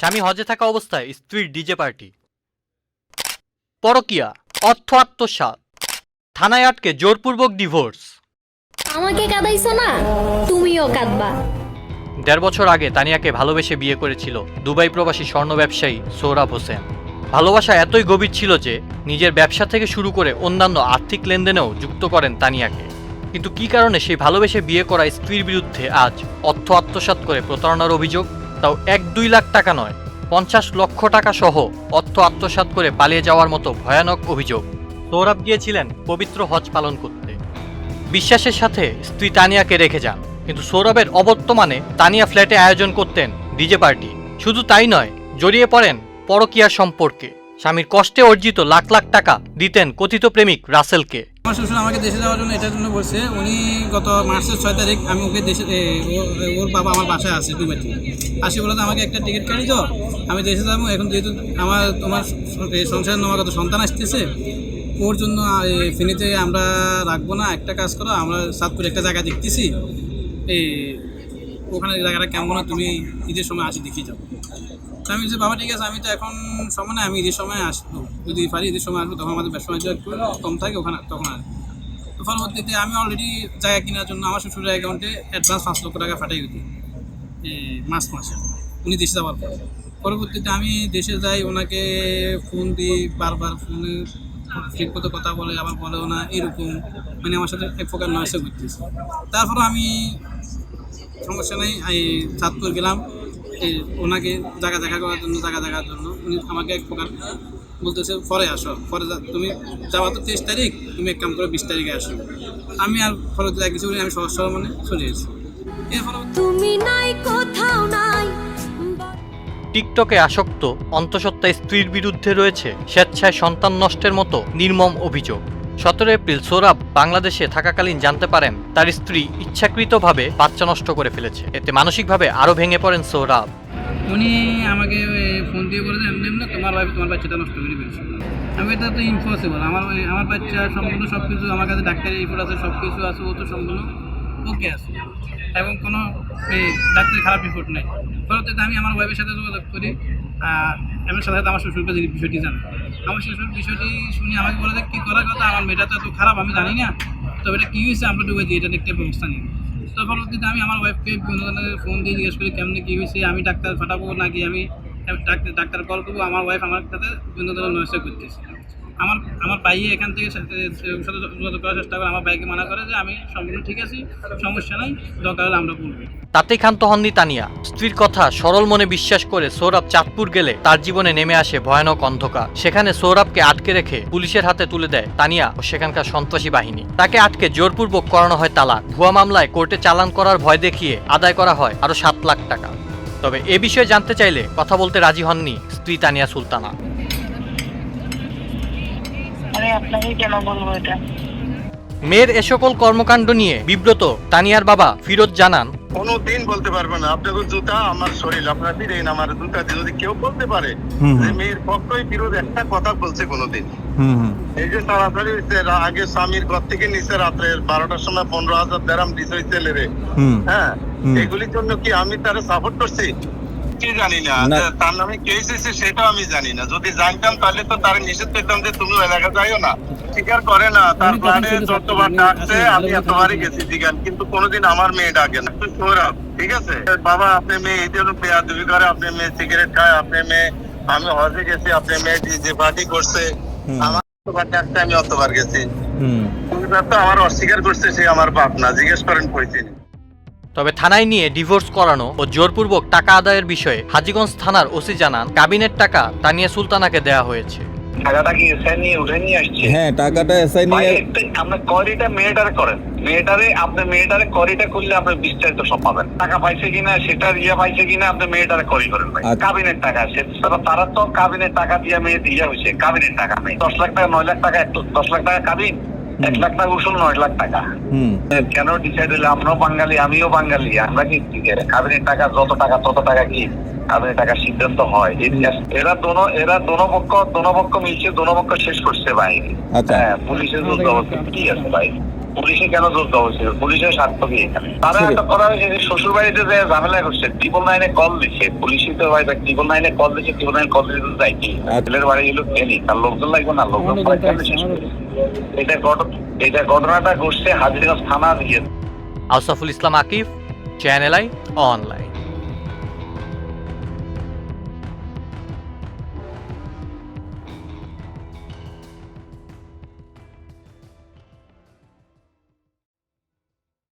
স্বামী হজে থাকা অবস্থায় স্ত্রীর ডিজে পার্টি। পরকিয়া অর্থ আত্মসাৎ। থানায় আটকে জোরপূর্বক ডিভোর্স। আমাকে কাঁদাইছো না? তুমিও কাঁদবা। দেড় বছর আগে তানিয়াকে ভালোবেসে বিয়ে করেছিল দুবাই প্রবাসী স্বর্ণ ব্যবসায়ী সোহরাব হোসেন। ভালোবাসা এতই গভীর ছিল যে নিজের ব্যবসা থেকে শুরু করে অন্যান্য আর্থিক লেনদেনেও যুক্ত করেন তানিয়াকে। কিন্তু কি কারণে সেই ভালোবেসে বিয়ে করা স্ত্রীর বিরুদ্ধে আজ অর্থ আত্মসাৎ করে প্রতারণার অভিযোগ? তাও এক দুই লাখ টাকা নয়, পঞ্চাশ লক্ষ টাকা সহ অর্থ আত্মসাৎ করে পালিয়ে যাওয়ার মতো ভয়ানক অভিযোগ। সৌরভ গিয়েছিলেন পবিত্র হজ পালন করতে। বিশ্বাসের সাথে স্ত্রী তানিয়াকে রেখে যান, কিন্তু সৌরভের অবর্তমানে তানিয়া ফ্ল্যাটে আয়োজন করতেন ডিজে পার্টি। শুধু তাই নয়, জড়িয়ে পড়েন পরকীয়ার সম্পর্কে। স্বামীর কষ্টে অর্জিত লাখ লাখ টাকা দিতেন কথিত প্রেমিক রাসেলকে। আমার শ্বশুর আমাকে দেশে যাওয়ার জন্য এটার জন্য বলছে, উনি গত মার্চের ছয় তারিখ আমি ওকে দেশে ওর বাবা আমার বাসায় আছে দুবাইতে। আসে বলে আমাকে একটা টিকিট কাটি তো আমি দেশে যাব, এখন যেহেতু আমার, তোমার সংসারে নবাগত সন্তান আসতেছে, ওর জন্য ফিনিতে আমরা রাখব না, একটা কাজ করো, আমরা সাতপুরে একটা জায়গা দেখতেছি। এই ওখানে জায়গাটা কেমন তুমি ঈদের সময় আসি দেখি যাও। তো আমি যে বাবা, ঠিক আছে, আমি তো এখন সময় না আমি ঈদের সময় আসব। যদি পারি ঈদের সময় আসব, তখন আমাদের ব্যবসা একটু কম থাকে, ওখানে তখন আসব তো পরবর্তীতে আমি অলরেডি জায়গা কেনার জন্য আমার শ্বশুরের অ্যাকাউন্টে অ্যাডভান্স পাঁচ লক্ষ টাকা ফাটাই এই মাস মাসে। উনি দেশে যাওয়ার পর। পরবর্তীতে আমি দেশে যাই, ওনাকে ফোন দিই, বারবার ফোনে ঠিক মতো কথা বলে, আবার বলেও না, এরকম। মানে আমার সাথে এক প্রকার নয়সে ঘুরতেছে। তারপরে আমি সমস্যা নেই এই চাঁদপুর গেলাম। এই ওনাকে জায়গা দেখা করার জন্য জায়গা দেখার জন্য। উনি আমাকে এক প্রকার বলতেছে পরে আসো পরে যা- তুমি যাওয়া তো তেইশ তারিখ তুমি এক কাম করো বিশ তারিখে আসো। আমি আর পরে এক কিছু বলি আমি সহজ সরল মানে চলে এসেছি। এরপরে তুমি নাই কোথাও নাই। টিকটকে আসক্ত অন্তঃসত্ত্বা স্ত্রীর বিরুদ্ধে রয়েছে স্বেচ্ছায় সন্তান নষ্টের মতো নির্মম অভিযোগ। সতেরো এপ্রিল সৌরভ বাংলাদেশে থাকাকালীন জানতে পারেন তার স্ত্রী ইচ্ছাকৃতভাবে বাচ্চা নষ্ট করে ফেলেছে। এতে মানসিকভাবে আরও ভেঙে পড়েন সৌরভ। উনি আমাকে ফোন দিয়ে বলে এমনি এমনি তোমার ভাই তোমার বাচ্চাটা নষ্ট করে ফেলছে। আমি এটা তো ইম্পসিবল আমার আমার বাচ্চা সম্পূর্ণ সব কিছু আমার কাছে ডাক্তারি রিপোর্ট আছে সব কিছু আছে ও তো সম্পূর্ণ ওকে আছে। এবং কোনো এই, ডাক্তারি খারাপ রিপোর্ট নেই। পরবর্তীতে আমি আমার ওয়াইফের সাথে যোগাযোগ করি এবং সাথে সাথে আমার শ্বশুরকে বিষয়টি জানে আমার শ্বশুর বিষয়টি শুনে আমাকে বলে যে কী করার কথা? আমার মেয়েটা তো এত খারাপ, আমি জানি না। তবে এটা কী হয়েছে? আমরা ডুবে দিই, এটা দেখতে ব্যবস্থা নিই। তো পরবর্তীতে আমি আমার ওয়াইফকে বিভিন্ন ধরনের ফোন দিয়ে জিজ্ঞেস করি, কেমনে কী হয়েছে? আমি ডাক্তার ফাটাবো নাকি আমি ডাক্তার ডাক্তার কল করব? আমার ওয়াইফ আমার সাথে বিভিন্ন ধরনের নয়সা করতেছে। আমার আমার ভাইয়ে এখান থেকে সাথে যোগাযোগ করার চেষ্টা করে, আমার ভাইকে মানা করে যে আমি সম্পূর্ণ ঠিক আছি, সমস্যা নাই, দরকার হলে আমরা বলব। তাতেই ক্ষান্ত হননি তানিয়া। স্ত্রীর কথা সরল মনে বিশ্বাস করে সৌরভ চাঁদপুর গেলে তার জীবনে নেমে আসে ভয়ানক অন্ধকার। সেখানে সৌরভকে আটকে রেখে পুলিশের হাতে তুলে দেয় তানিয়া ও সেখানকার সন্ত্রাসী বাহিনী। তাকে আটকে জোরপূর্বক করানো হয় তালাক। ভুয়া মামলায় কোর্টে চালান করার ভয় দেখিয়ে আদায় করা হয় আরও সাত লাখ টাকা। তবে এ বিষয়ে জানতে চাইলে কথা বলতে রাজি হননি স্ত্রী তানিয়া সুলতানা। আপনাকে কেন বলব এটা? মেয়ের এ সকল কর্মকাণ্ড নিয়ে বিব্রত তানিয়ার বাবা ফিরোজ জানান কোনো দিন বলতে পারবে না। আপনাদের জুতা আমার শরীর আপনার দিলেন আমার জুতা যদি কেউ বলতে পারে যে মেয়ের পক্ষই বিরোধ একটা কথা বলছে কোনোদিন। এই যে তাড়াতাড়ি হইছে, রা- আগে স্বামীর ঘর থেকে নিচে রাত্রে বারোটার সময় পনেরো হাজার দেরাম দিছে ওই ছেলেরে হ্যাঁ? এগুলির জন্য কি আমি তারা সাপোর্ট করছি? কি জানি না। তার নামে কেস সেটাও আমি জানি না। যদি জানতাম তাহলে তো তার নিষেধ করতাম যে তুমি এলাকা যাইও না। স্বীকার করে না তার প্ল্যানে যতবার ডাকছে আমি এতবারই গেছি জিগান কিন্তু কোনোদিন আমার মেয়ে ডাকে না। সৌরভ, ঠিক আছে? বাবা আপনি মেয়ে এই জন্য বেয়াদবি করে আপনি মেয়ে সিগারেট খায় আপনি মেয়ে আমি হজে গেছি আপনি মেয়ে যে পার্টি করছে আমার অতবার ডাকতে আমি অতবার গেছি। আমার অস্বীকার করছে সে আমার বাপ না। জিজ্ঞেস করেন কইছি তবে থানায় নিয়ে ডিভোর্স করানো ও জোরপূর্বক টাকা আদায়ের বিষয়ে হাজিগঞ্জ থানার ওসি জানান কাবিনের টাকা তানিয়া সুলতানাকে দেয়া হয়েছে। টাকাটা কি এসআই নিয়ে উঠে নিয়ে আসছে? হ্যাঁ টাকাটা এসআই নিয়ে একটু আপনার মেয়েটারে করেন। মেয়েটারে আপনি মেয়েটারে করিটা করলে আপনি বিস্তারিত সব পাবেন। টাকা পাইছে কিনা সেটা ইয়ে পাইছে কিনা আপনি মেয়েটারে করি করেন ভাই। আচ্ছা। কাবিনের টাকা সে তারা তো কাবিনের টাকা দিয়ে মেয়ে দিয়ে হয়েছে কাবিনের টাকা নেই। দশ লাখ টাকা নয় লাখ টাকা একটু দশ লাখ টাকা কাবিন। এক লাখ টাকা উসুল নয় লাখ টাকা। কেন ডিসাইড হইলে আপনিও বাঙালি আমিও বাঙালি আমরা কি কাবিনের টাকা যত টাকা তত টাকা কি? কাবিনের টাকা সিদ্ধান্ত হয়। এরা দোনো এরা দোনো পক্ষ দোনো পক্ষ মিলছে দোনো পক্ষ শেষ করছে ভাই আচ্ছা। হ্যাঁ পুলিশের কি আছে ভাই পুলিশে কেন দ্রুত হয়েছিল? পুলিশের স্বার্থ কি এখানে? তারা একটা করা হয়েছে যে শ্বশুর বাড়িতে যে ঝামেলা করছে ট্রিপল নাইনে কল দিচ্ছে। পুলিশই তো ভাই ট্রিপল নাইনে কল দিচ্ছে ট্রিপল নাইন কল দিতে যাই কি ছেলের বাড়ি গেলো কেনি তার লোকজন লাগবে না? লোকজন? এটা ঘটনা এটা ঘটনাটা ঘটছে হাজিরগঞ্জ থানা দিয়ে। Asaful Islam Akif channel I online.